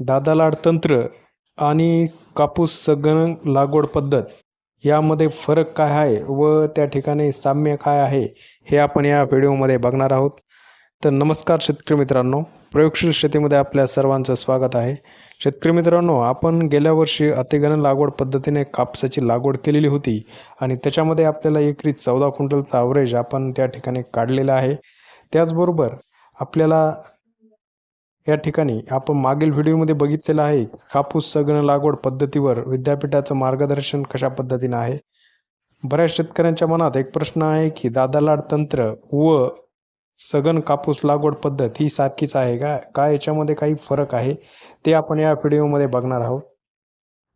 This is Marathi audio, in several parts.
दादालाड तंत्र आणि कापूस सगण लागवड पद्धत यामध्ये फरक काय आहे व त्या ठिकाणी साम्य काय आहे हे आपण या व्हिडिओमध्ये बघणार आहोत. तर नमस्कार शेतकरी मित्रांनो. प्रयोगशील शेतीमध्ये आपल्या सर्वांचं स्वागत आहे. शेतकरी मित्रांनो आपण गेल्या वर्षी अतिगणन लागवड पद्धतीने कापसाची लागवड केलेली होती आणि त्याच्यामध्ये आपल्याला एकरी चौदा क्विंटलचा ॲव्हरेज आपण त्या ठिकाणी काढलेला आहे. त्याचबरोबर आपल्याला या ठिकाणी आपण मागील व्हिडिओमध्ये बघितलेलं आहे कापूस सगण लागवड पद्धतीवर विद्यापीठाचं मार्गदर्शन कशा पद्धतीनं आहे? बऱ्याच शेतकऱ्यांच्या मनात एक प्रश्न आहे की दादालाड तंत्र व सघन कापूस लागवड पद्धत ही सारखीच आहे का? काय याच्यामध्ये काही फरक आहे? ते आपण या व्हिडिओमध्ये बघणार आहोत.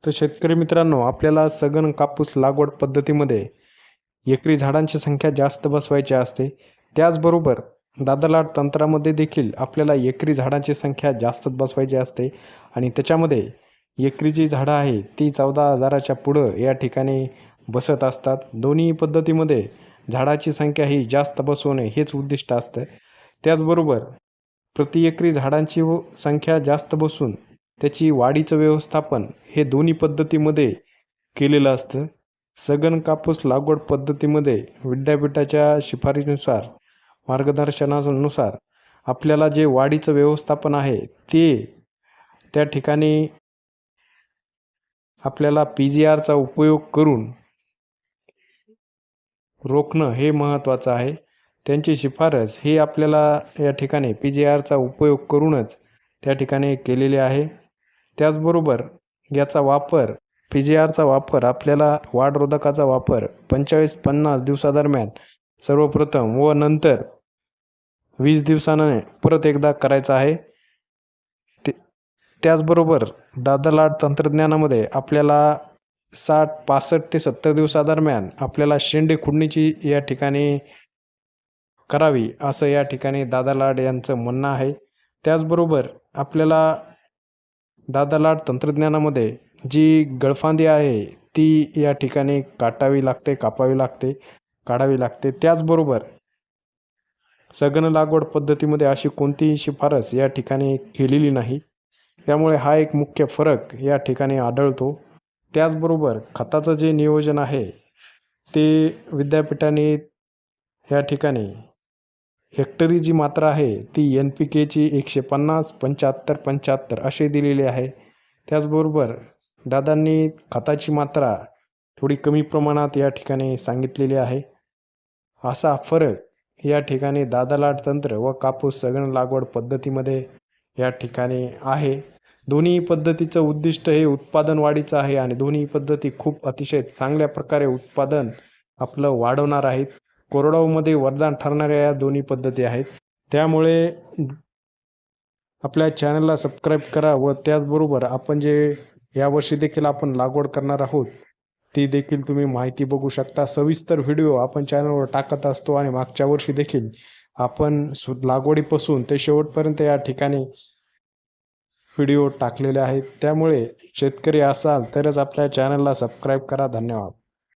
तर शेतकरी मित्रांनो आपल्याला सघन कापूस लागवड पद्धतीमध्ये एकरी झाडांची संख्या जास्त बसवायची असते. त्याचबरोबर दादालाड तंत्रामध्ये देखील आपल्याला एकरी झाडांची संख्या जास्तच बसवायची असते आणि त्याच्यामध्ये एकरी जी झाडं आहे ती चौदा हजाराच्या पुढं या ठिकाणी बसत असतात. दोन्ही पद्धतीमध्ये झाडाची संख्या ही जास्त बसवणे हेच उद्दिष्ट असतं. त्याचबरोबर प्रति एकरी झाडांची व संख्या जास्त बसून त्याची वाढीचं व्यवस्थापन हे दोन्ही पद्धतीमध्ये केलेलं असतं. सघन कापूस लागवड पद्धतीमध्ये विद्यापीठाच्या शिफारीनुसार मार्गदर्शनानुसार आपल्याला जे वाढीचं व्यवस्थापन आहे ते त्या ठिकाणी आपल्याला पी जी आरचा उपयोग करून रोखणं हे महत्त्वाचं आहे. त्यांची शिफारस ही आपल्याला या ठिकाणी पी जी आरचा उपयोग करूनच त्या ठिकाणी केलेली आहे. त्याचबरोबर याचा वापर पी जी आरचा वापर आपल्याला वाढरोधकाचा वापर पंचेचाळीस पन्नास दिवसादरम्यान सर्वप्रथम व नंतर वीस दिवसाने परत एकदा करायचा आहे. ते त्याचबरोबर दादालाड तंत्रज्ञानामध्ये आपल्याला साठ पासष्ट ते सत्तर दिवसादरम्यान आपल्याला शेंडे खुडणीची या ठिकाणी करावी असं या ठिकाणी दादालाड यांचं म्हणणं आहे. त्याचबरोबर आपल्याला दादालाड तंत्रज्ञानामध्ये जी गळफांदी आहे ती या ठिकाणी काटावी लागते कापावी लागते. काढावी लागते. त्याचबरोबर सघन लागवड पद्धतीमध्ये अशी कोणतीही शिफारस या ठिकाणी केलेली नाही. त्यामुळे हा एक मुख्य फरक या ठिकाणी आढळतो. त्याचबरोबर खताचं जे नियोजन आहे ते विद्यापीठाने या ठिकाणी हेक्टरी जी मात्रा आहे ती एन पी केची एकशे पन्नास पंच्याहत्तर पंच्याहत्तर असे दिलेली आहे. त्याचबरोबर दादांनी खताची मात्रा थोडी कमी प्रमाणात या ठिकाणी सांगितलेली आहे. असा फरक या ठिकाणी दादालाट तंत्र व कापूस सगण लागवड पद्धतीमध्ये या ठिकाणी आहे. दोन्ही पद्धतीचं उद्दिष्ट हे उत्पादन वाढीचं आहे आणि दोन्ही पद्धती खूप अतिशय चांगल्या प्रकारे उत्पादन आपलं वाढवणार आहेत. कोरडाऊमध्ये वरदान ठरणाऱ्या या दोन्ही पद्धती आहेत. त्यामुळे आपल्या चॅनलला सबस्क्राईब करा व त्याचबरोबर आपण जे यावर्षी देखील आपण लागवड करणार आहोत ती देखील तुम्ही माहिती बघू शकता. सविस्तर व्हिडिओ आपण चॅनलवर टाकत असतो आणि मागच्या वर्षी देखील आपण सु लागवडीपासून ते शेवटपर्यंत या ठिकाणी व्हिडिओ टाकलेले आहेत. त्यामुळे शेतकरी असाल तरच आपल्या चॅनलला सबस्क्राईब करा. धन्यवाद.